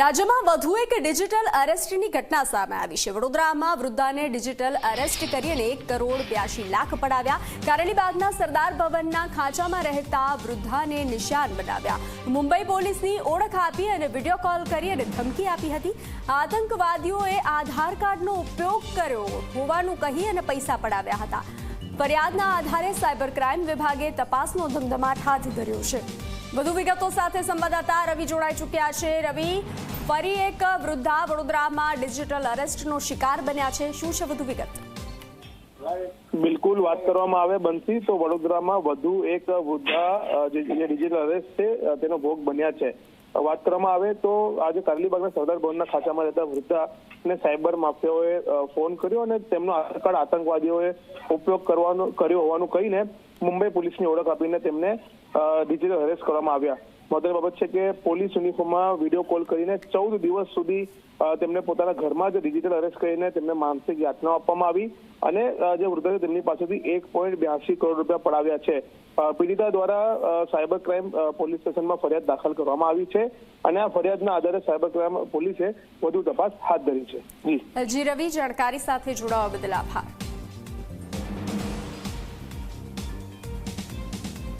રાજ્યમાં વધુ એક ડિજિટલ અરેસ્ટની ઘટના સામે આવી છે. વડોદરામાં વૃદ્ધાને ડિજિટલ અરેસ્ટ કરી અને એક કરોડ બ્યાસી લાખ પડાવ્યા. કારેલીબાગના સરદાર ભવનના ખાંચામાં રહેતા વૃદ્ધાને નિશાન બનાવ્યા. મુંબઈ પોલીસની ઓળખ આપી અને વીડિયો કોલ કરી અને ધમકી આપી હતી. આતંકવાદીઓએ આધાર કાર્ડનો ઉપયોગ કર્યો હોવાનું કહી અને પૈસા પડાવ્યા હતા. ફરિયાદના આધારે સાયબર ક્રાઇમ વિભાગે તપાસનો ધમધમાટ હાથ ધર્યો છે. વધુ વિગતો સાથે સંવાદદાતા રવિ જોડાઈ ચૂક્યા છે. રવિ ફરી એક વૃદ્ધા વડોદરામાં ડિજિટલ અરેસ્ટનો શિકાર બન્યા છે. શું છે વધુ વિગત? બિલકુલ વાત કરવામાં આવે બનશી તો વડોદરામાં વધુ એક વૃદ્ધા જે ડિજિટલ અરેસ્ટ છે તેનો ભોગ બન્યા છે. વાત કરવામાં આવે તો આજે કારલીબાગના સરદાર ભવનના ખાચામાં રહેતા વૃદ્ધાને સાયબર માફિયાઓએ ફોન કર્યો અને તેમનો આધાર આતંકવાદીઓએ ઉપયોગ કરવાનો, કર્યો હોવાનું કહીને મુંબઈ પોલીસની ઓળખ આપીને તેમને ડિજિટલ અરેસ્ટ કરવામાં આવ્યા. મહત્વની બાબત છે કે પોલીસ યુનિફોર્મમાં વીડિયો કોલ કરીને ચૌદ દિવસ સુધી તેમને પોતાના ઘરમાં જ ડિજિટલ અરેસ્ટ કરીને તેમને માનસિક યાતના આપવામાં આવી અને જે વૃદ્ધ તેમની પાસેથી એક પોઈન્ટ બ્યાસી કરોડ રૂપિયા પડાવ્યા છે. પીડિતા દ્વારા સાયબર ક્રાઇમ પોલીસ સ્ટેશનમાં ફરિયાદ દાખલ કરવામાં આવી છે અને આ ફરિયાદના આધારે સાયબર ક્રાઇમ પોલીસે વધુ તપાસ હાથ ધરી છે. જી રવિ, જાણકારી સાથે જોડાવા બદલ આભાર.